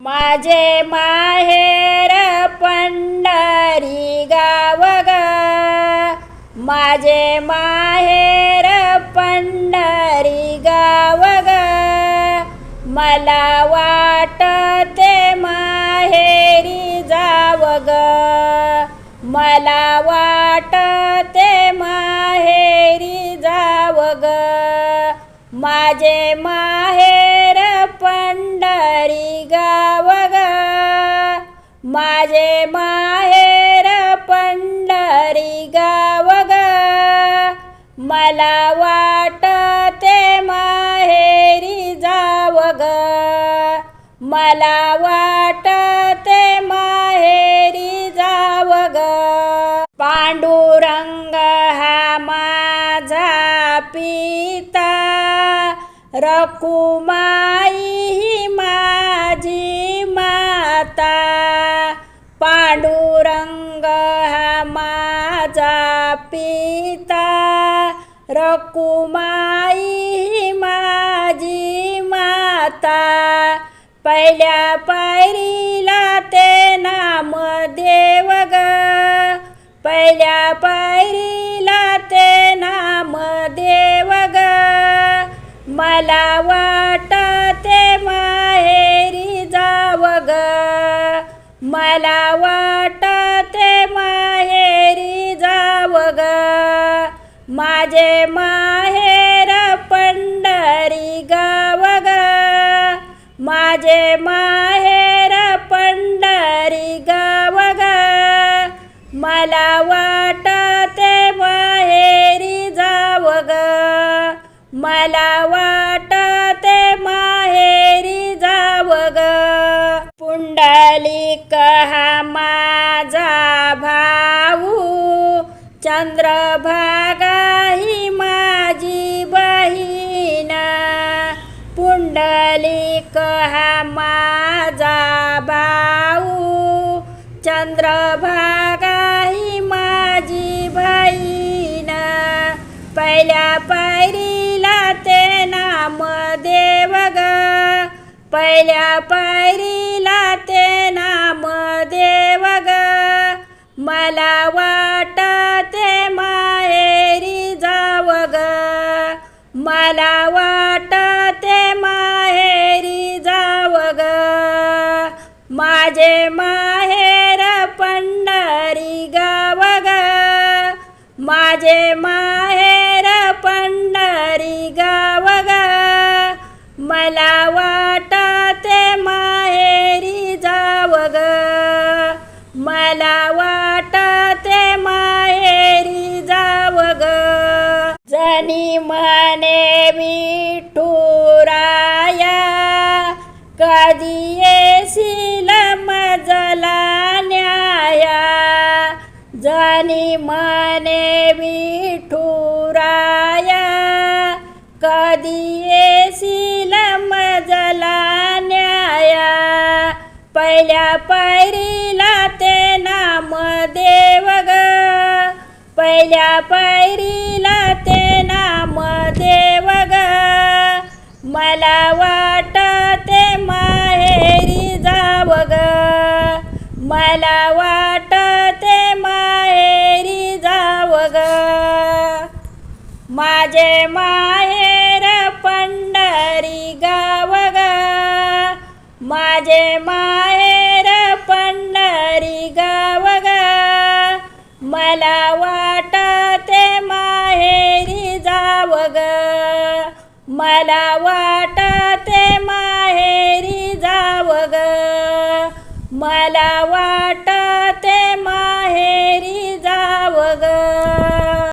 माझे माहेर पंढरी गाव ग. माझे माहेर पंढरी गाव ग. मला वाटते माहेरी जाव ग. मला वाटते माहेरी जाव ग. माझे माहेर पंढरी गा ग माझे माहेर पंढरी गाव ग. मला वाटते माहेरी जाव ग. मला वाटते माहेरी जाव ग. पांडुरंग हा माझा पिता. रकुमा माझा पिता रकुमाई माझी माता. पहिल्या पायरीला ते नाम देव ग. पहिल्या पायरीला ते नाम देव ग. मला वाटते माहेरी जाव ग. मला वाट माझे माहेर पंढरी गाव ग माझे माहेर पंढरी गाव ग मला वाटते माहेरी जाव ग मला वाटते माहेरी जाव ग पुंडलिक हा माझा भाऊ. चंद्रभा पुंडलिक हा माझा भाऊ? चंद्रभागा ही माझी बहीण. पहिल्या पायरीला ते नाम देव ग. पहिल्या पायरीला ते नाम देव ग. मला वाटते माहेरी जाव ग. मला वा माझे माहेर पंढरी गाव ग. माझे माहेर पंढरी गाव ग. मला वाटते माहेरी जाव ग. मला वाटते माहेरी जाव ग. जनी म्हणे विठुराया कधी म्हणे विठुराया कधी येशील मजला न्याया पहिल्या पायरीला ते नाम देव ग. पहिल्या पायरीला ते नाम देव ग. मला माहेर पंढरी गाव माझे माहेर पंढरी गाव ग मला वाटते माहेरी जाव ग मला वाटते माहेरी जाव ग मला वाट